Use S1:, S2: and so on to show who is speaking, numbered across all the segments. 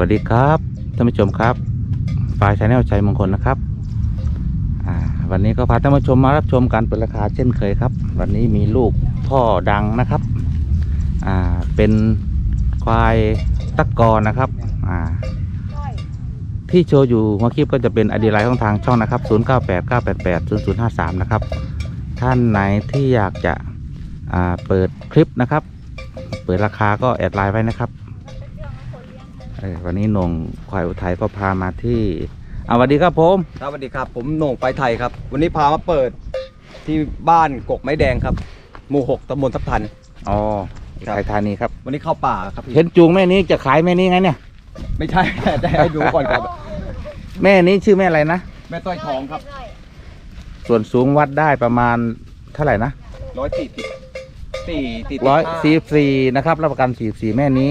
S1: วัสดีครับท่านผู้ชมครับฝ่ายชาแนลชัยมงคลนะครับวันนี้ก็พาท่านผู้ชมมารับชมการเปิดราคาเช่นเคยครับ วันนี้มีลูกพ่อดังนะครับเป็นควายตะกอนะครับที่โชว์อยู่หัวคลิปก็จะเป็นอดีไลน์ของทางช่องนะครับ 0989880053 นะครับ ท่านไหนที่อยากจะเปิดคลิปนะครับ เปิดราคาก็แอดไลน์ไว้นะครับ วันนี้หนงควายอุทัยก็พามาที่เอาสวัสดีครับผม
S2: ครับสวัสดีครับ ผมโหน่งไปไทยครับ วันนี้พามาเปิดที่บ้านกกไม้แดงครับ หมู่หกตำบลทับทัน
S1: อ๋อ
S2: ครับ
S1: ไทยธานีครับ
S2: วันนี้เข้าป่าครับพี่
S1: เห็นจูงแม่นี้จะขายแม่นี้ไงเนี่ย
S2: ไม่ใช่ ได้ให้ดูก่อนครับ
S1: แม่นี้ชื่อแม่อะไรนะ
S2: แม่ต้อยทองครับ
S1: ส่วนสูงวัดได้ประมาณเท่าไหร่นะ
S2: ร้อยสี่สิบสี่สี่
S1: ร้อยสี่สี่นะครับรับประกันสี่สี่แม่นี้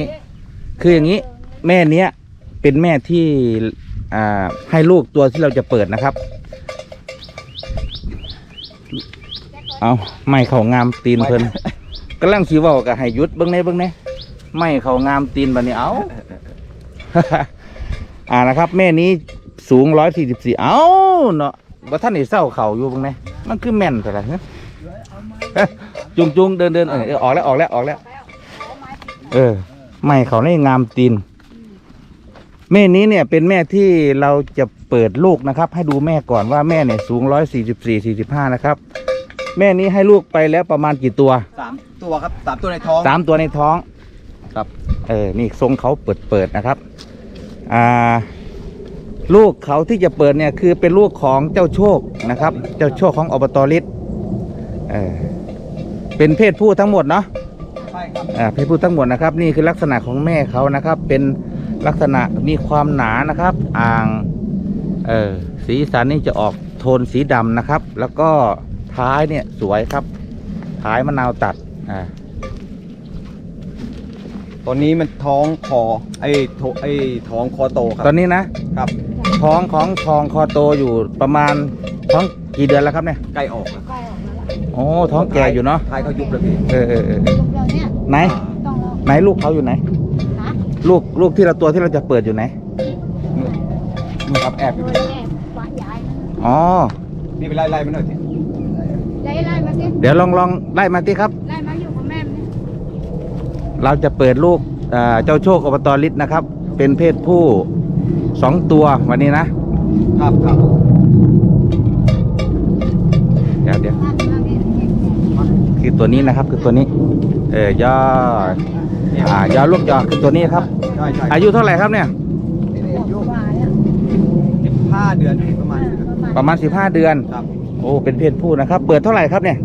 S1: คืออย่างนี้ แม่เนี้ยเป็นแม่ที่อ่าให้ลูกตัวที่เราจะเปิดนะครับ เอาไม่เขางามตีนเพิ่นกำลังสีว่ากับให้หยุดเบิ้งแน่เบิ้งแน่ไม่เขางามตีนบันนี้เอาอ่านะครับ แม่นี้สูงร้อยสี่สิบสี่เอาเนาะว่าท่านนี่เศร้าเข่าอยู่เบิ้งแน่มันคือแม่นแต่ละจุงจุงเดินเดินเออเออออกแล้วออกแล้วออกแล้ว เออ ไม่เขาในงามตีน แม่นี้เนี่ยเป็นแม่ที่เราจะเปิดลูกนะครับ ให้ดูแม่ก่อนว่าแม่เนี่ยสูงร้อยสี่สิบสี่สี่สิบห้านะครับ แม่นี้ให้ลูกไปแล้วประมาณกี่ตัว
S2: สามตัวครับสามตัวในท้อง
S1: สามตัวในท้อง
S2: ครับ
S1: เออนี่ทรงเขาเปิดเปิดๆนะครับ อ่า ลูกเขาที่จะเปิดเนี่ยคือเป็นลูกของเจ้าโชคนะครับ เจ้าโชคของอบตลิศเออเป็นเพศผู้ทั้งหมดเนาะ
S2: ใช่ครับ
S1: อ่าเพศผู้ทั้งหมดนะครับ นี่คือลักษณะของแม่เขานะครับ เป็น ลักษณะมีความหนานะครับ อ่างเออสีสันนี่จะออกโทนสีดำนะครับ แล้วก็ท้ายเนี่ยสวยครับ ท้ายมะนาวตัดอ่า
S2: ตัวนี้มันท้องคอไอ้โถไอ้ท้องคอโตค
S1: ตอ
S2: รับ
S1: นนี้นะ
S2: ครับ
S1: ท้องของทองคอโตอยู่ประมาณท้องกี่เดือนแล้วครับเนี่ย
S2: ใกล้ออกแล้ว
S3: ใกล้ออกมาแล้ว
S1: โอ้ท้องแก่อยู่เนาะ
S2: ท้ายเขายุบแล้วพี่
S1: เออเออเออ
S3: ลูกเราเนี่ย
S1: ไหน
S3: ต้องเรา
S1: ไหนลูกเขาอยู่ไหน
S3: นะ
S1: ลูกลูกที่เราตัวที่เราจะเปิดอยู่ไหน
S2: นู่นนู่นครับแอบอ
S3: โด
S2: ยู่
S3: ย
S2: นี่
S3: แม่ปะยายมัน
S1: อ๋อ
S2: นี่ไปไล่ไล่มันหน่อยสิ
S3: ไล่ไล่มาสิ
S1: เดี๋ยวลองลองไล่มาที่ครับ
S3: ไล่มาอยู่กับแม่มันเนี่ย
S1: เราจะเปิดลูกเอ่อเจ้าโชคอบตลิศนะครับ เป็นเพศผู้สองตัววันนี้นะ
S2: ครับครับ
S1: เดี๋ยวเดี๋ยว
S3: นั่นนั่นนี่เก็บแม่
S1: คือตัวนี้นะครับ คือตัวนี้ เออย่อ อ่าย่อลูกย่อคือตัวนี้ครับ
S2: ใช่ใช่
S1: อายุเท่าไหร่ครับเนี่ย
S3: บอกว่าเนี่ย
S2: สิบห้าเดือนพี่ประมาณ
S1: ประมาณ 15 เดือน
S2: ครับ
S1: โอ้ เป็นเพศผู้นะครับ เปิดเท่าไหร่ครับเนี่ย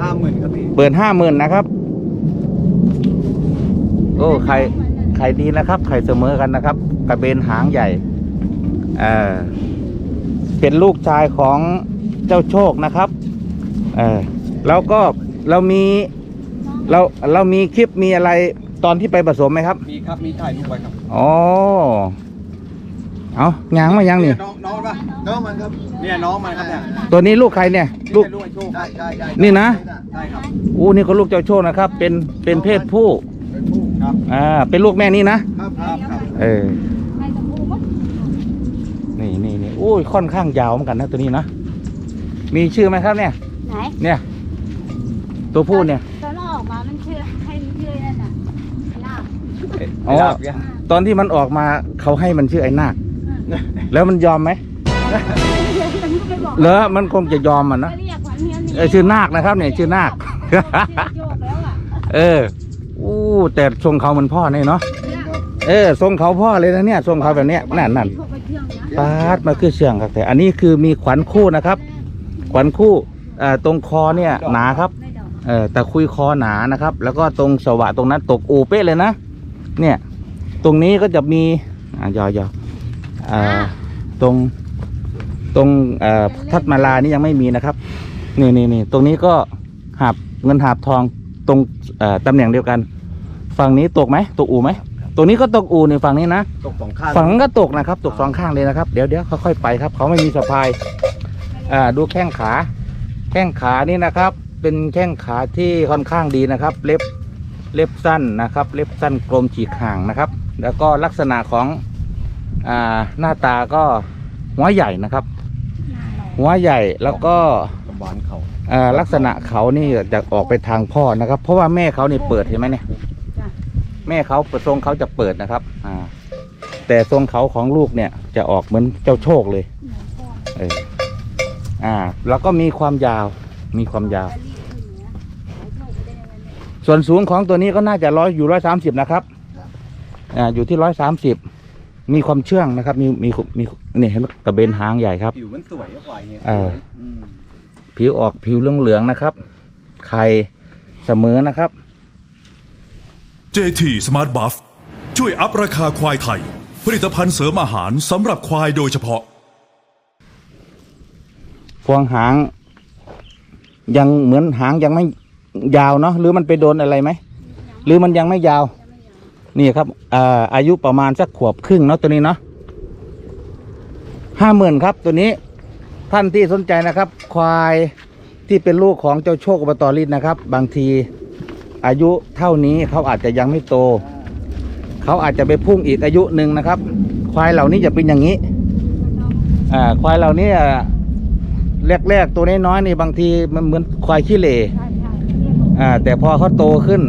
S2: ห้าหมื่นครับพี่
S1: เปิดห้าหมื่นนะครับ โอ้ไข่ไข่ดีนะครับ ไข่เสมอกันนะครับ กระเบนหางใหญ่เออเป็นลูกชายของเจ้าโชคนะครับเออแล้วก็เรามีเราเรามีคลิปมีอะไร ตอนที่ไปผสมไหมครับ
S2: มีครับ มีถ่ายรูปไว้ครับ
S1: อ๋อเอายางมายังนี่
S2: น้องน้องปะน้องมันครับเนี่ยน้องมันครับเนี่ย
S1: ตัวนี้ลูกใครเนี่ย ลูก
S2: ลูกไอ้โชคใช่ใช่ใช่
S1: นี่นะ
S2: ใช่ครับ
S1: อู้นี่ก็ลูกเจ้าโชคนะครับ เป็นเป็นเพศผู้
S2: เป็นผู้ครับ
S1: อ่าเป็นลูกแม่นี่นะ
S2: ครับครับครับ
S1: เออ
S3: ให้ตะปูมั้ง
S1: นี่นี่นี่โอ้ยค่อนข้างยาวเหมือนกันนะตัวนี้นะมีชื่อไหมครับเนี่ย
S3: ไหน
S1: เนี่ย ตัวผู้เนี่ย
S3: ตอนเราออกมา มันชื่อให้มันชื่อนั่นน่ะลาบ
S1: อ๋อ
S2: ไม่รับเนี่ย
S1: ตอนที่มันออกมาเขาให้มันชื่อไอ้นาคแล้วมันยอมไหม
S3: มันไม่บอก
S1: เหรอมันคงจะยอมมันนะ
S3: เรียกมันเฮียนี่
S1: เออชื่อนาคนะครับเนี่ยชื่อนาค
S3: โยกแล้วอะ
S1: เอออู้แต่ทรงเขามันพ่อเนี่ยเนาะ
S3: เนี่ย
S1: เออทรงเขาพ่อเลยนะเนี่ยทรงเขาแบบเนี้ยนั่นนั่น
S3: พวกไปเที่ยวนะ
S1: ปาดมาคือเชื่องครับแต่อันนี้คือมีขวัญคู่นะครับ ขวัญคู่เอ่อตรงคอเนี่ยหนาครับ
S3: ไม่ดอก
S1: เออแต่คุยคอหนานะครับ แล้วก็ตรงสวะตรงนั้นตกอูเป๊ะเลยนะ เนี่ย ตรงนี้ก็จะมีอ่ายอยออ่าตรงตรงเอ่อทัดมาลานี่ยังไม่มีนะครับ นี่นี่นี่ตรงนี้ก็หาบเงินหาบทองตรงเอ่อตำแหน่งเดียวกัน ฝั่งนี้ตกไหมตกอูไหมตรงนี้ก็ตกอูในฝั่งนี้นะ
S2: ตกสองข้าง
S1: ฝั่งนั้นก็ตกนะครับ ตกสองข้างเลยนะครับ เดี๋ยวเดี๋ยวค่อยๆไปครับ เขาไม่มีสะพายอ่าดูแข้งขา แข้งขานี่นะครับ เป็นแข้งขาที่ค่อนข้างดีนะครับ เล็บ เล็บสั้นนะครับ เล็บสั้นกลมฉีกห่างนะครับ แล้วก็ลักษณะของอ่าหน้าตาก็หัวใหญ่นะครับ
S3: หน้าหล่อ
S1: หัวใหญ่แล้วก็
S2: กระบาลเขา
S1: อ่าลักษณะเขานี่จะออกไปทางพ่อนะครับ เพราะว่าแม่เขานี่เปิดเห็นไหมเนี่ย
S3: จ้ะ
S1: แม่เขาเปิดทรงเขาจะเปิดนะครับ อ่า แต่ทรงเขาของลูกเนี่ยจะออกเหมือนเจ้าโชคเลย
S3: เหมือนพ่อ
S1: เออ อ่า แล้วก็มีความยาว มีความยาว ส่วนสูงของตัวนี้ก็น่าจะร้อยอยู่ร้อยสามสิบนะครับอ่าอยู่ที่ร้อยสามสิบมีความเชื่องนะครับ มีมีมีนี่เห็นไหมกระเบนหางใหญ่ครับ
S2: ผิวมันสวยกว่าอย่างเงี้ย
S1: เออ
S2: ม
S1: ผิวออกผิวเหลืองๆนะครับไข่เสมอนะครับ
S4: JT Smart Buff ช่วยอัพราคาควายไทย ผลิตภัณฑ์เสริมอาหารสำหรับควายโดยเฉพาะ
S1: พวงหาง ยังเหมือนหางยังไม่ ยาวเนาะหรือมันไปโดนอะไรไหมหรือมันยังไม่ยาว นี่ครับอ่าอายุประมาณสักขวบครึ่งเนาะตัวนี้เนาะห้าหมื่นครับตัวนี้ท่านที่สนใจนะครับ ควายที่เป็นลูกของเจ้าโชคอบตอริดนะครับ บางทีอายุเท่านี้เขาอาจจะยังไม่โต เขาอาจจะไปพุ่งอีกอายุหนึ่งนะครับ ควายเหล่านี้จะเป็นอย่างนี้อ่าควายเหล่านี้อะแรกๆตัวน้อยๆนี่บางทีมันเหมือนควายขี้เหร่ อ่าแต่พอเขาโตขึ้น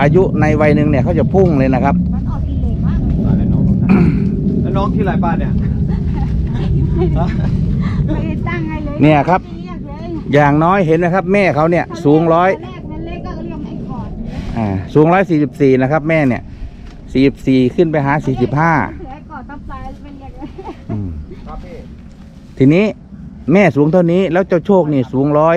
S1: อายุในวัยหนึ่งเนี่ยเขาจะพุ่งเลยนะครับ
S3: มันออกกิเลสมาก
S2: อ่าแล้วน้องแล้วน้องที่ไรบ้านเนี่ยฮะ
S3: ไม่ได้ตั้งให้เลย
S1: เนี่ยครับ
S3: เรียกเลย
S1: อย่างน้อยเห็นนะครับ แม่เขาเนี่ย สูงร้อย
S3: ตนแรกมันเล็กก็เรียกไอ้กอด
S1: อ่าสูงร้อยสี่สิบสี่นะครับ แม่เนี่ยสี่สิบสี่ขึ้นไปหาสี่สิบห้า
S3: เสือไอ้กอดตั้งปลายเป็นเรียกเลย
S2: ครับพี่
S1: ทีนี้แม่สูงเท่านี้แล้วเจ้าโชคนี่สูงร้อย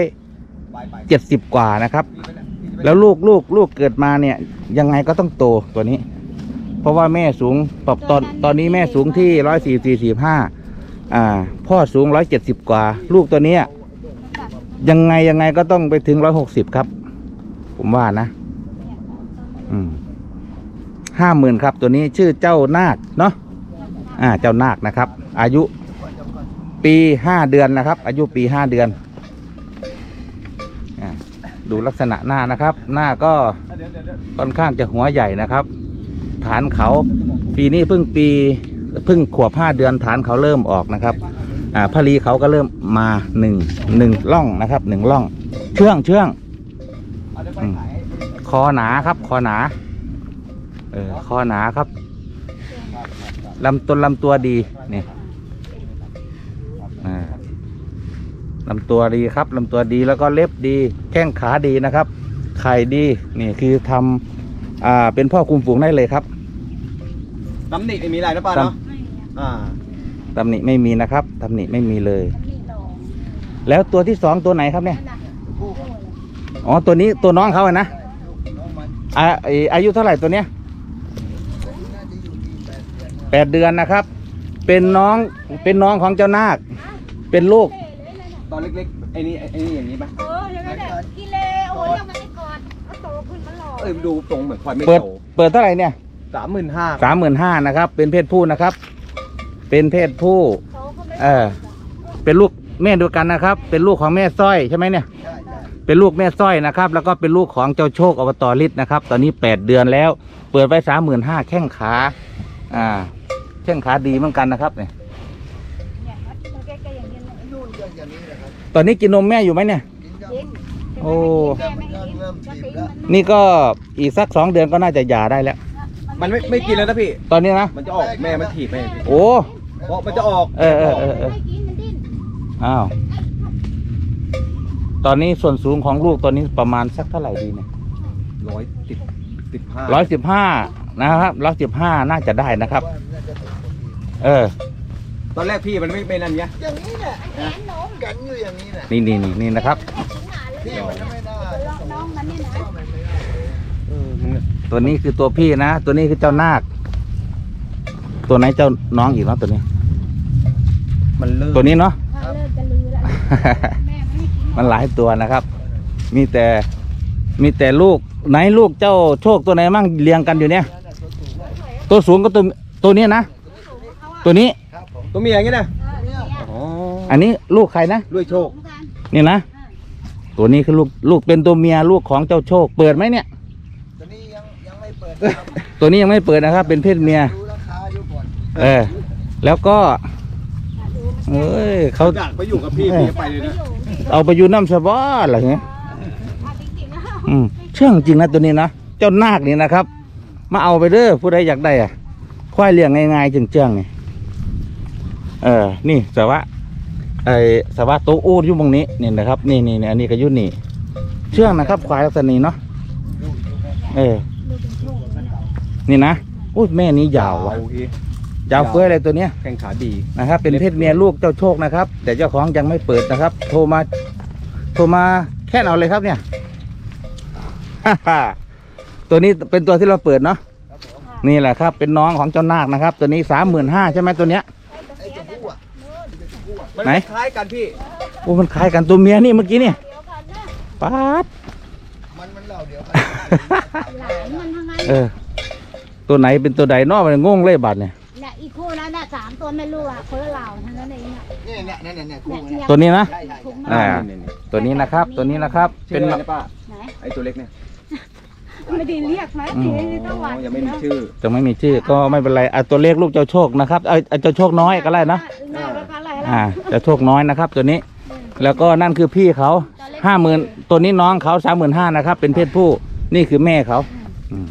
S2: ไปไป
S1: เจ็ดสิบกว่านะครับ
S2: พี่ไปไหนพี่ไปไหน
S1: แล้วลูกลูกลูกเกิดมาเนี่ย ยังไงก็ต้องโตตัวนี้ เพราะว่าแม่สูงปรับตอนตอนนี้แม่สูงที่ร้อยสี่สี่สี่ห้าอ่า พ่อสูงร้อยเจ็ดสิบกว่า ลูกตัวเนี้ยยังไงยังไงก็ต้องไปถึงร้อยหกสิบครับ ผมว่านะ อืมห้าหมื่นครับ ตัวนี้ชื่อเจ้านาคเนาะอ่า เจ้านาคนะครับ อายุปีห้าเดือนนะครับ อายุปีห้าเดือนอ่า ดูลักษณะหน้านะครับ หน้าก็
S2: เดี๋ยวเดี๋ยวเดี๋ยว
S1: ค่อนข้างจะหัวใหญ่นะครับ ฐานเขาปีนี้เพิ่งปีเพิ่งขวบห้าเดือนฐานเขาเริ่มออกนะครับอ่าพลีเขาก็เริ่มมาหนึ่งหนึ่งล่องนะครับหนึ่งล่อง เชื่องเชื่อง
S2: เอาเดี๋ยวไปขาย
S1: คอหนาครับ คอหนาเออคอหนาครับลำต้นลำตัวดีนี่อ่า ลำตัวดีครับลำตัวดีแล้วก็เล็บดี แข้งขาดีนะครับ ไข่ดีนี่คือทำอ่าเป็นพ่อคุมฝูงได้เลยครับ
S2: น้ำหนิไม่มีอะไรนะป้าเนาะ
S3: ไม่เนี่ย
S2: อ่า
S1: ตำหนิไม่มีนะครับตำหนิไม่มีเลย
S3: มันมีหลอก
S1: แล้วตัวที่สองตัวไหนครับเนี่ย
S3: นั่นน่ะ
S1: อ๋อตัวนี้ตัวน้องเขาอะนะอ่าไอ้อายุเท่าไหร่ตัวเนี้ยแปดเดือนนะครับ เป็นน้องเป็นน้องของเจ้านาค เป็นลูก
S2: ตอนเล็กๆไอ้นี่ไอ้นี่อย่างนี้ไหม
S3: เอออย่างนั้นแหละกิเลสโอ้ยยังไม่ได้กอดเอาโตขึ้นมันหลอก
S2: เอ้ยดูตรงเหมือนควายไม่
S1: เปิด
S2: โต
S1: เปิดเท่าไหร่เนี่ย
S2: สามหมื่นห้า
S1: สามหมื่นห้านะครับ เป็นเพศผู้นะครับ เป็นเพศผู้
S3: โตก็ไม่
S1: เออ เป็นลูกแม่เดียวกันนะครับ เป็นลูกของแม่สร้อยใช่ไหมเนี่ย เป็นลูกแม่สร้อยนะครับ แล้วก็เป็นลูกของเจ้าโชคอบตฤทธิ์นะครับ ตอนนี้แปดเดือนแล้ว เปิดไว้สามหมื่นห้าแข้งขา อ่า แข้งขาดีเหมือนกันนะครับเนี่ย
S3: เนี่ยมันแก่ๆอย่างนี้เลยนู่น
S1: ตอนนี้กินนมแม่อยู่ไหมเนี่ย
S3: กิน
S1: โอ้
S3: แม่ไม่กินจะกินมัน
S1: นี่ก็อีกสักสองเดือนก็น่าจะหย่าได้แล้ว
S2: มันไม่ไม่กินแล้วนะพี่
S1: ตอนนี้นะ
S2: มันจะออกแม่มันถีบไป
S1: โอ้
S2: เพราะมันจะออก
S1: เออเออเออเออ
S3: ไม่กินมันดิ้น
S1: อ้าว ตอนนี้ส่วนสูงของลูกตอนนี้ประมาณสักเท่าไหร่ดีเนี่ย
S2: ร้อยสิบสิบห้า
S1: ร้อยสิบห้านะครับร้อยสิบห้าน่าจะได้นะครับ เออ
S2: ต อนแรกพี่มันไม่เป็นอันเนี้ย
S5: อย่างนี้แหละ
S3: แขนนม
S5: กันอยู่อย่างนี้แหละ
S1: นี่นี่นี่นี่นะครับ
S5: พี่มันไม่น่า
S3: น้องมันนี่นะ
S2: เออมัน
S1: ตัวนี้คือตัวพี่นะ ตัวนี้คือเจ้านาค ตัวไหนเจ้าน้องอีกเนาะตัวนี้
S2: มันเลิก
S1: ตัวนี้เนาะ
S3: ถ้าเลิกจะลือแล้วแม่ไม่ให้กิน
S1: มันหลายตัวนะครับ มีแต่ มีแต่ลูก ไหนลูกเจ้าโชคตัวไหนมั่งเรียงกันอยู่เนี่ย ตัวสูงก็ตัวตัวนี้นะ ตัวนี้
S2: ตัวเมียอย่างนี้นะ
S3: เออเนี่ย
S2: อ๋อ
S1: อันนี้ลูกใครนะ
S2: ด้วยโชค
S3: สงสาร
S1: นี่นะตัวนี้คือลูกลูกเป็นตัวเมียลูกของเจ้าโชค เปิดไหมเนี่ย
S5: ตอนนี้ยังยังไม่เปิดนะครับ
S1: ตัวนี้ยังไม่เปิดนะครับ เป็นเพศเมีย
S5: ดูราคาอยู่ก่อน
S1: เออ แล้วก็เอ้ยเขา
S2: อยากไปอยู่กับพี่พี่จะไปเลยนะ
S1: เอาไปอยู่น้ำสะบ้าเหรอเงี้ย
S3: เอาจริงๆนะ
S1: อืมเชื่องจริงนะตัวนี้นะเจ้านาคนี่นะครับ มาเอาไปเด้อผู้ใดอยากได้อะควายเลี้ยงง่ายๆเจืองๆนี่ เออนี่สวะไอ้สวะโตอูดอยู่ตรงนี้นี่นะครับ นี่นี่นี่อันนี้ก็อยุ่นี่ เชื่องนะครับควายลักษณะนี้เนาะเออ นี่นะอุ้ยแม่นี้ยาวว่ะ
S2: โอเค
S1: ยาวเฟ้ยอะไรตัวเนี้ย
S2: แข้งขาดี
S1: นะครับ เป็นเพศเมียลูกเจ้าโชคนะครับ แต่เจ้าของยังไม่เปิดนะครับ โทรมาโทรมาแค่เอาเลยครับเนี่ยตัวนี้เป็นตัวที่เราเปิดเนาะนี่แหละครับ เป็นน้องของเจ้านาคนะครับ ตัวนี้สามหมื่นห้าใช่ไหมตัวเนี้ย
S5: ไอ้เจ้าผู้อะ
S2: มัน
S1: ไหน
S2: คล้ายกันพี่
S1: โอ้มันคล้ายกันตัวเมียนี่เมื่อกี้เนี่ย
S3: เดี๋ยวกันนะ
S1: ป๊าด
S5: มันมันเหล่าเดียวกัน
S3: หลานมันทั้งนั้น
S1: เออ ตัวไหนเป็นตัวใดเนอกมันงงเลยบัดเนี่ย
S3: เนี่ยอีกคู่นั้นน่ะสามตัวไม่รู้อะคนละเหล่าทั้งนั้นเองอะ
S5: นี่เนี่ยเนี่ยเนี่ยเนี่ยคู่
S3: เนี่ย
S5: เนี่ย
S1: ตัวนี้นะ
S5: ใช่ใช่
S3: ถุง
S5: ใช่
S1: อ่า
S3: มา
S1: ตัวนี้นะครับ ตัวนี้นะครับ
S2: ชื่
S1: เป็
S2: อนอะไรนะป้า
S3: ไหน
S2: ไอ้ตัวเล็กเนี่ย
S3: ไม่ได้เรียกไหม
S1: อืม
S3: ทีนี้ต้องหวาน
S2: ยังไม่มีชื่อ
S1: จะไม่มีชื่อก็ไม่เป็นไรอะตัวเลขลูกเจ้าโชคนะครับ เอาเอาเจ้าโชคน้อยก็ได้นะ
S3: หน้าก็อะไรล่ะ
S1: อ่าเจ้าโชคน้อยนะครับ ตัวนี้ แล้วก็นั่นคือพี่เขาห้าหมื่นตัวนี้น้องเขาสามหมื่นห้านะครับ เป็นเพศผู้ นี่คือแม่เขาอืม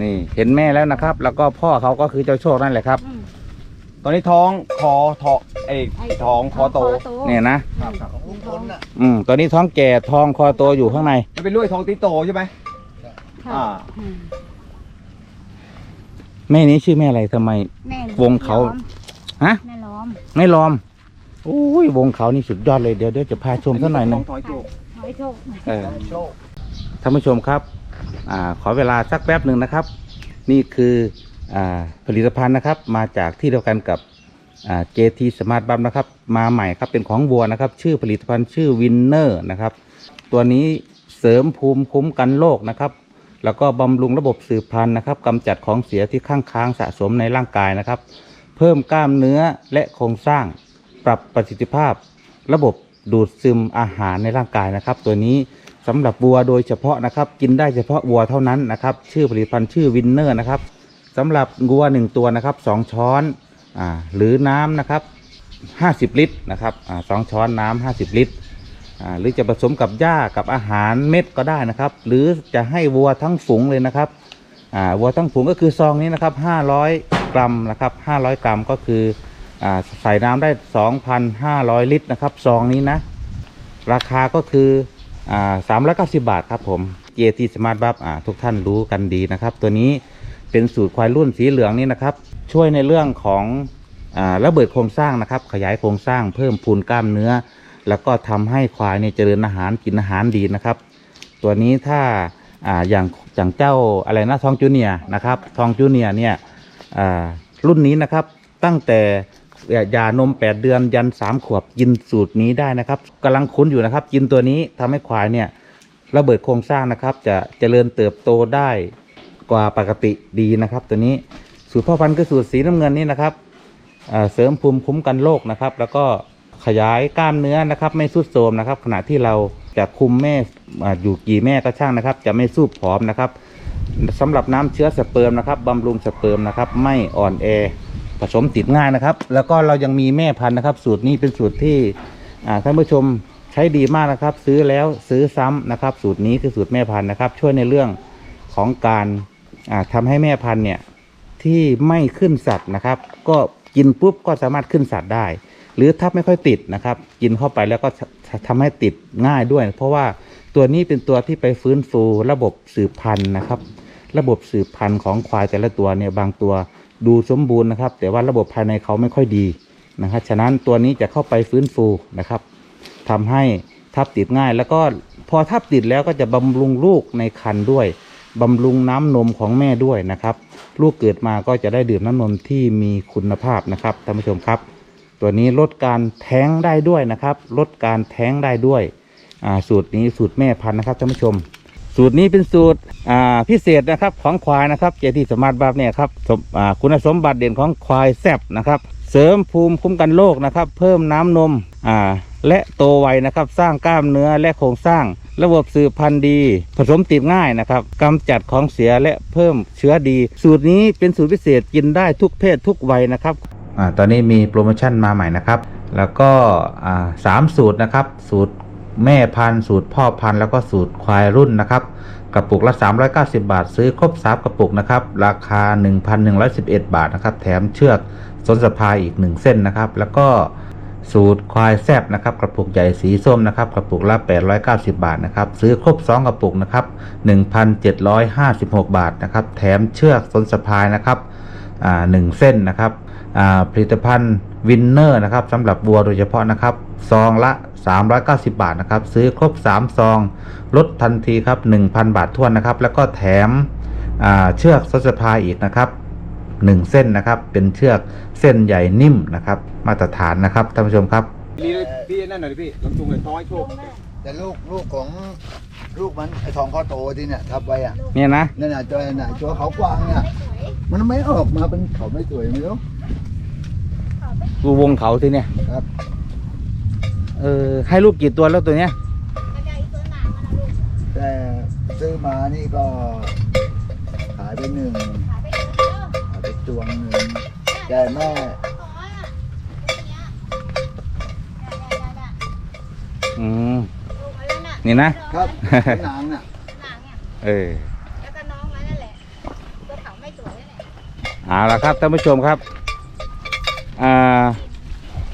S1: นี่เห็นแม่แล้วนะครับ แล้วก็พ่อเขาก็คือเจ้าโชคนั่นแหละครับ
S3: อืม
S2: ตอนนี้ท้องคอทอไอ้
S3: ไอ้
S2: ท้องคอโต
S1: เนี่ยนะ
S5: ของลุงพลน่ะ
S1: อืมตัวนี้ท้องแก่ทองคอโตอยู่ข้างใน
S2: มันเป็นลูกไอ้ท้องตีโตใช่ไหม
S3: ค่ะ
S2: อ่า
S3: อืม
S1: แม่นี้ชื่อแม่อะไรทำไม
S3: แม่
S1: วงเขา ฮะ
S3: แม่ล้อม
S1: ไม่ลอมโอ้ยวงเขานี่สุดยอดเลยเดี๋ยวเดี๋ยวจะพาชมสักหน่อยหนึ
S2: ท้องงท้อยโจก
S3: หอยโชค
S1: เออ
S5: โชค
S1: ท่านผู้ชมครับอาขอเวลาสักแป๊บหนึ่งนะครับ นี่คืออาผลิตภัณฑ์นะครับ มาจากที่เดียวกันกับอ่า JT Smart Bump นะครับ มาใหม่ครับเป็นของวัวนะครับ ชื่อผลิตภัณฑ์ชื่อ Winner นะครับ ตัวนี้เสริมภูมิคุ้มกันโรคนะครับ แล้วก็บำรุงระบบสืบพันธุ์นะครับกำจัดของเสียที่ข้างค้างสะสมในร่างกายนะครับ เพิ่มกล้ามเนื้อและโครงสร้าง ปรับประสิทธิภาพ ระบบดูดซึมอาหารในร่างกายนะครับ ตัวนี้สำหรับวัวโดยเฉพาะนะครับ กินได้เฉพาะวัวเท่านั้นนะครับ ชื่อผลิตภัณฑ์ชื่อวินเนอร์นะครับสำหรับวัวหนึ่งตัวนะครับสองช้อนอหรือน้ำนะครับห้าสิบลิตรนะครับอสองช้อนน้ำห้าสิบลิตรหรือจะผสมกับหญ้ากับอาหารเม็ดก็ได้นะครับ หรือจะให้วัวทั้งฝูงเลยนะครับวัวทั้งฝูงก็คือซองนี้นะครับ500 กรัมนะครับ500 กรัมก็คืออใส่น้ำได้ 2,500 ลิตรนะครับซองนี้นะ ราคาก็คืออ่า390 บาทครับผม JT Smart Buff ทุกท่านรู้กันดีนะครับ ตัวนี้เป็นสูตรควายรุ่นสีเหลืองนี่นะครับ ช่วยในเรื่องของอระเบิดโครงสร้างนะครับ ขยายโครงสร้างเพิ่มพูนกล้ามเนื้อ แล้วก็ทำให้ควายเนี่ยเจริญอาหารกินอาหารดีนะครับ ตัวนี้ถ้าออย่างอย่างเจ้าอะไรนะทองจูเนียนะครับทองจูเนียเนี่ย รุ่นนี้นะครับตั้งแต่ยานม 8 เดือนยัน 3 ขวบกินสูตรนี้ได้นะครับกำลังคุ้นอยู่นะครับ กินตัวนี้ทำให้ควายเนี่ยระเบิดโครงสร้างนะครับจะเจริญเติบโตได้กว่าปกติดีนะครับ ตัวนี้สูตรพ่อพันธุ์คือสูตรสีน้ำเงินนี่นะครับเสริมภูมิคุ้มกันโรคนะครับ แล้วก็ขยายกล้ามเนื้อนะครับ ไม่สุดโทมนะครับ ขณะที่เราจะคุมแม่อยู่กี่แม่ก็ช่างนะครับ จะไม่สูบผอมนะครับ สำหรับน้ำเชื้อสเปิร์มนะครับบำรุงสเปิร์มนะครับ ไม่อ่อนแอผสมติดง่ายนะครับ แล้วก็เรายังมีแม่พันธุ์นะครับ สูตรนี้เป็นสูตรที่ท่านผู้ชมใช้ดีมากนะครับ ซื้อแล้วซื้อซ้ำนะครับ สูตรนี้คือสูตรแม่พันธุ์นะครับ ช่วยในเรื่องของการอ่าทำให้แม่พันธุ์เนี่ยที่ไม่ขึ้นสัตว์นะครับ ก็กินปุ๊บก็สามารถขึ้นสัตว์ได้ หรือถ้าไม่ค่อยติดนะครับ กินเข้าไปแล้วก็ทำให้ติดง่ายด้วย เพราะว่าตัวนี้เป็นตัวที่ไปฟื้นฟูระบบสืบพันธุ์นะครับ ระบบสืบพันธุ์ของควายแต่ละตัวเนี่ยบางตัวดูสมบูรณ์นะครับ แต่ว่าระบบภายในเขาไม่ค่อยดีนะครับฉะนั้นตัวนี้จะเข้าไปฟื้นฟูนะครับทำให้ทับติดง่าย แล้วก็พอทับติดแล้วก็จะบำรุงลูกในครรภ์ด้วยบำรุงน้ำนมของแม่ด้วยนะครับ ลูกเกิดมาก็จะได้ดื่มน้ำนมที่มีคุณภาพนะครับท่านผู้ชมครับ ตัวนี้ลดการแท้งได้ด้วยนะครับ ลดการแท้งได้ด้วยสูตรนี้สูตรแม่พันธุ์นะครับท่านผู้ชม สูตรนี้เป็นสูตรพิเศษนะครับของควายนะครับเจที่สมาร์ทบัฟเนี่ยครับคุณสมบัติเด่นของควายแซบนะครับ เสริมภูมิคุ้มกันโรคนะครับ เพิ่มน้ำนมและโตไวนะครับ สร้างกล้ามเนื้อและโครงสร้าง ระบบสืบพันธุ์ดี ผสมติดง่ายนะครับกำจัดของเสียและเพิ่มเชื้อดี สูตรนี้เป็นสูตรพิเศษกินได้ทุกเพศทุกวัยนะครับอตอนนี้มีโปรโมชั่นมาใหม่นะครับ แล้วก็สามสูตรนะครับ สูตร แม่พันธุ์สูตรพ่อพันธุ์แล้วก็สูตรควายรุ่นนะครับกระปุกละ 390 บาท ซื้อครบ3กระปุกนะครับราคา 1,111 บาทนะครับแถมเชือกสนสะพายอีก 1 เส้นนะครับ แล้วก็สูตรควายแซบนะครับกระปุกใหญ่สีส้มนะครับกระปุกละ 890 บาทนะครับซื้อครบ 2 กระปุกนะครับ 1,756 บาทนะครับแถมเชือกสนสะพายนะครับอ่าหนึ่งเส้นนะครับอ่าผลิตภัณฑ์ วินเนอร์นะครับสำหรับวัวโดยเฉพาะนะครับซองละ 390 บาทนะครับ ซื้อครบ 3 ซอง ลดทันทีครับ 1,000 บาททวนนะครับ แล้วก็แถมอ่าเชือกสดสะพายอีกนะครับ 1 เส้นนะครับ เป็นเชือกเส้นใหญ่นิ่มนะครับ มาตรฐานนะครับท่านผู้ชมครับ
S2: พี่พี่นั่นหน่อยดิพี่ลำจุงเลยท้อยโชค
S5: แต่ลูกลูกของลูกมันไอ้ทองข้อโตที่เนี่ยทับไว้อะ
S1: เนี่ยนะ
S5: นั่นน่ะตัวน่ะตัวเขากวางเนี่ยมันไม่ออกมาเป็นเขาไม่สวยไม่รู้
S1: ดูวงเขาที่เนี่ย
S5: ครับ
S1: เออให้ลูกกี่ตัวแล้วตัวเนี้ย
S5: แต่ซื้อมานี่ก็ขายไปหนึ่งขายไปจวงหนึ่งแต่แม่
S1: อืมนี่นะ
S5: ครับนางน่ะ
S1: เออ
S3: แล้วก็น้องมันนั่นแหละตัวเขาไม่สวยนั่นแหละ
S1: เอาละครับท่านผู้ชมครับ อ่า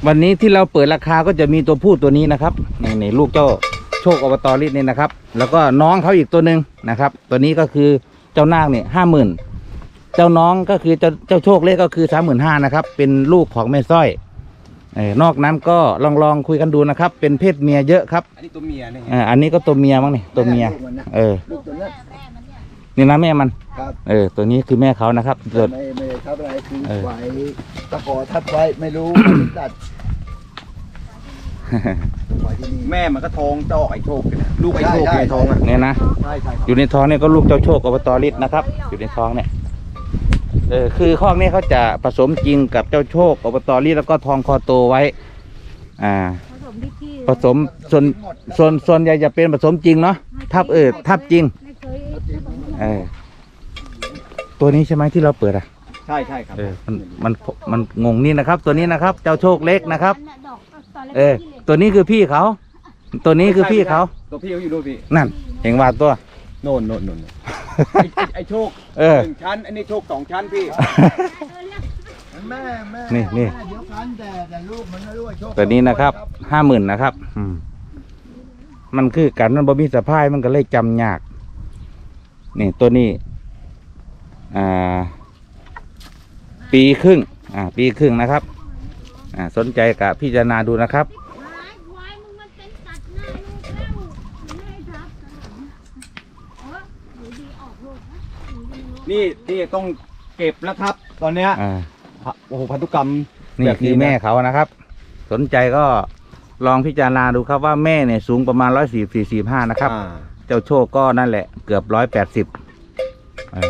S1: วันนี้ที่เราเปิดราคาก็จะมีตัวผู้ตัวนี้นะครับนี่นี่ลูกเจ้าโชคอบตอริสนี่นะครับ แล้วก็น้องเขาอีกตัวหนึ่งนะครับ ตัวนี้ก็คือเจ้านาคเนี่ยห้าหมื่นเจ้าน้องก็คือเจ้าเจ้าโชคเล็กก็คือสามหมื่นห้านะครับ เป็นลูกของแม่สร้อยเออนอกนั้นก็ลองลองคุยกันดูนะครับ เป็นเพศเมียเยอะครับ
S2: อันนี้ตัวเมียนี่
S1: อ่าอันนี้ก็ตัวเมียมั้งนี่ตัวเมีย
S5: ลูกมันนะ
S1: เออ
S5: ลูกตัวเนี้ย
S1: นี่นะแม่มัน
S5: ครับ
S1: เออตัวนี้คือแม่เขานะครับส่วน
S5: ไม่ไม่ได้ทับอะไรคือ
S1: เออ
S5: ไว้ตะขอทับไว้ไม่รู้ ไม่ตัดไว้ที่นี่
S2: แม่มันก็ทองจะออกไอ้โชคกันนะลูกไอ้โชค
S5: ใช่ใช่
S2: ไอ้ทองอะ
S1: เนี่ยนะ
S2: ใช่ใช่ครับ
S1: อยู่ในท้องเนี่ยก็ลูกเจ้าโชคอบตอริสนะครับ อยู่ในท้องเนี่ยเออคือข้อกนี้เขาจะผสมจริงกับเจ้าโชคอบตอริสแล้วก็ทองคอโตไว้ อ่า
S3: ผสมที่พี่
S1: ผสมส่วนส่วนส่วนใหญ่จะเป็นผสมจริงเนาะทับเออทับจริง
S3: ไม่เคย
S1: เออ ตัวนี้ใช่ไหมที่เราเปิดอะ
S2: ใช่ใช่ครับ
S1: เออ มัน มัน มันงงนี่นะครับ ตัวนี้นะครับ เจ้าโชคเล็กนะครับ
S3: ดอกตอนแรก
S1: เออตัวนี้คือพี่เขา ตัวนี้คือพี่เขา
S2: ตัวพี่เขาอยู่ดูนพี่
S1: นั่น เห็นว่าตัว
S2: โน่นโน่นโน่นโน่นไอ้ไอ้ไอ้โชค
S1: เออ
S2: หนึ่งชั้นอันนี้โชคสองชั้นพี่
S5: แม่แม่
S1: นี่นี่
S5: แม่เดียวกันแต่แต่ลูกมันไม่รู้ว่าโชค
S1: ตัวนี้นะครับ ห้าหมื่นนะครับ อืม มันคือกันมันบ่มีสะพายมันก็เลยจำยาก นี่ตัวนี้อ่าปีครึ่งอ่าปีครึ่งนะครับอ่าสนใจกับพิจารณาดูนะครับ
S3: วายควายมึงมันเป็นสัตว์หน้าลูกแล้วไม่ให้ทับเออหนูดีออกลูกนะหนูดีลูก
S2: นี่นี่ต้องเก็บแล้วครับ ตอนเนี้ย
S1: อ่า
S2: โอ้โหพันธุกรรม
S1: นี่
S2: แบบ
S1: คือ
S2: นะ
S1: แม่เขานะครับ สนใจก็ลองพิจารณาดูครับว่าแม่เนี่ยสูงประมาณร้อยสี่สี่สี่ห้านะครับ
S2: อ่า
S1: เจ้าโชคก็นั่นแหละเกือบร้อยแปดสิบ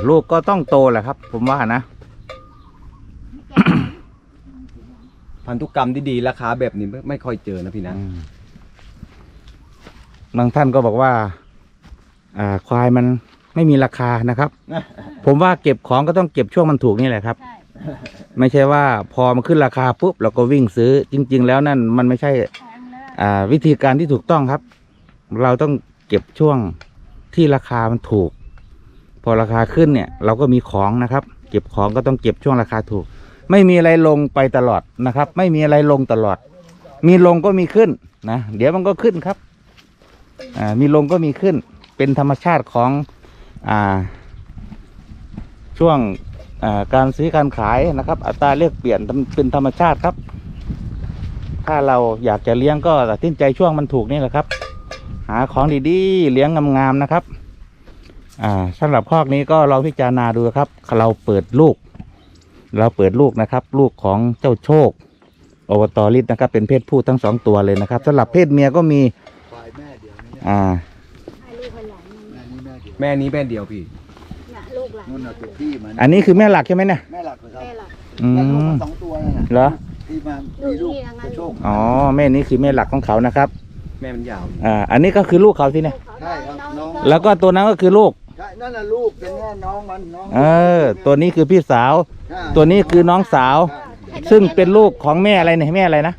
S1: ลูกก็ต้องโตแหละครับ ผมว่านะ
S2: พันธุกรรมที่ดีราคาแบบนี้ไม่ไม่ค่อยเจอนะพี่นะ
S1: อืมบางท่านก็บอกว่า อ่า ควายมันไม่มีราคานะครับ ผมว่าเก็บของก็ต้องเก็บช่วงมันถูกนี่แหละครับ
S3: ใช่
S1: ไม่ใช่ว่าพอมันขึ้นราคาปุ๊บเราก็วิ่งซื้อจริง ๆ แล้วนั่นมันไม่ใช่
S3: แพงแล้ว
S1: อ่า วิธีการที่ถูกต้องครับ เราต้อง เก็บช่วงที่ราคามันถูก พอราคาขึ้นเนี่ยเราก็มีของนะครับ เก็บของก็ต้องเก็บช่วงราคาถูก ไม่มีอะไรลงไปตลอดนะครับ ไม่มีอะไรลงตลอด มีลงก็มีขึ้นนะเดี๋ยวมันก็ขึ้นครับอ่ามีลงก็มีขึ้น เป็นธรรมชาติของอ่าช่วงอ่าการซื้อการขายนะครับ อัตราเลือกเปลี่ยนเป็นธรรมชาติครับ ถ้าเราอยากจะเลี้ยงก็ตัดสินใจช่วงมันถูกนี่แหละครับ หาของดีๆ เลี้ยงงามๆนะครับ อ่าสำหรับคอกนี้ก็ลองพิจารณาดูครับ เราเปิดลูก เราเปิดลูกนะครับ ลูกของเจ้าโชคอบตริศนะครับ เป็นเพศผู้ทั้งสองตัวเลยนะครับสำหรับเพศเมียก็มี
S5: ควายแม่เดียวนี่
S1: อ่า
S3: ให้ลูกให้หลานมึง
S5: แม่นี้แม่เดียว
S2: แม่นี้แม่เดียวพี่
S3: น่ะลูกหลาน
S5: นู่นน่ะตัวพี่มัน
S1: อันนี้คือแม่หลักใช่ไหมเนี่ย
S5: แม่หลักเลยครับ
S3: แม่หลัก
S1: อื
S5: แล้วลูก
S1: ม
S5: มันสองตัวนั่นน่ะ
S1: เหรอ
S5: ที่มามีลูกจะโชค
S1: อ๋อแม่นี้คือแม่หลักของเขานะครับ
S2: แม่มันยาว
S1: อ่าอันนี้ก็คือลูกเขาสิเนี่ย
S5: ใช่ครับน้อง
S1: แล้วก็ตัวนั้นก็คือลูก
S5: ใช่นั่นน่ะลูกเป็นแม่น้องมันน้อง
S1: เออ ตัวนี้คือพี่สาว
S5: ใช่
S1: ตัวนี้คือน้องสาว
S5: ใช่
S1: ซึ่งเป็นลูกของแม่อะไรเนี่ยแม่อะไรนะ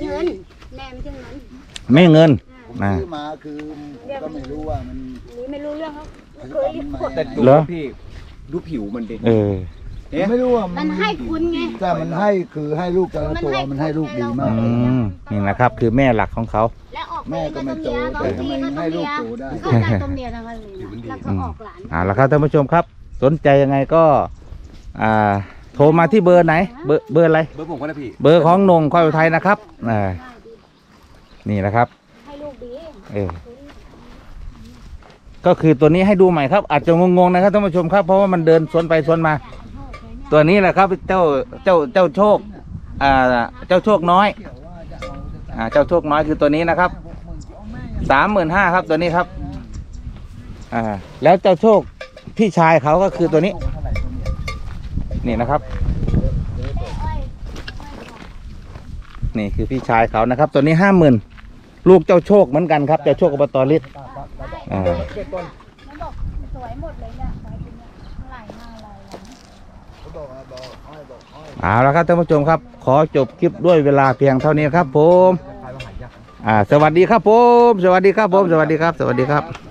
S3: เงินแม่ไม่ใช่เงิน
S1: แม่เงิน
S5: ผม
S1: อ่า
S5: ซื้อมาคือก็ไม่รู้ว่ามัน
S3: นี่ไม่รู้เรื่องเขา
S5: ซื้อ
S3: เคย
S5: ปั๊ม
S3: กด
S2: แต่
S5: มา
S2: ดู
S1: เหรอ
S2: พี่ดูผิวมันดิ
S1: เออ
S5: ผมไม่รู้ว่า
S3: มั
S5: มัน
S3: ให้คุณไง
S5: แต่มันให้คือให้ลูกแต่ละตัวมันให้ลูกดีมาก
S1: อืมนี่นะครับคือแม่หลักของเขา
S3: และออก
S5: แม่ก็ไม่โตแต่ทำไมให้ลูกโตได้
S3: ก็ได้ตัวเมียทั้งนั้นเลยนะแล้วก็ออกหลาน
S1: เอ่าละครับท่านผู้ชมครับ สนใจยังไงก็อ่าโทรมาที่เบอร์ไหน เบอร์เบอร์อะไร
S2: เบอร์ผมก็ได้พี่
S1: เบอร์ของนงควายอุทัยนะครับอ่านี่นะครับ
S3: ให้ลูกดี
S1: เออก็คือตัวนี้ให้ดูใหม่ครับ อาจจะงงๆนะครับท่านผู้ชมครับ เพราะว่ามันเดินสวนไปสวนมา ตัวนี้แหละครับเจ้าเจ้าเจ้าโชคอ่าเจ้าโชคน้อยอ่าเจ้าโชคน้อยคือตัวนี้นะครับสามหมื่นห้าครับตัวนี้ครับอ่าแล้วเจ้าโชคพี่ชายเขาก็คือตัวนี้ นี่นะครับ นี่คือพี่ชายเขานะครับ ตัวนี้ห้าหมื่นลูกเจ้าโชคเหมือนกันครับเจ้าโชคอบตอลิศอ่า
S3: สวยหมดเลยเนี่ยไปกินเท่าไหร่ห้าอยล้า
S5: เขาบอกว่าบอกอ้อยบอกอ้อย
S1: เอาละครับท่านผู้ชมครับ ขอจบคลิปด้วยเวลาเพียงเท่านี้ครับผมอ่าสวัสดีครับผม สวัสดีครับผม สวัสดีครับ สวัสดีครับ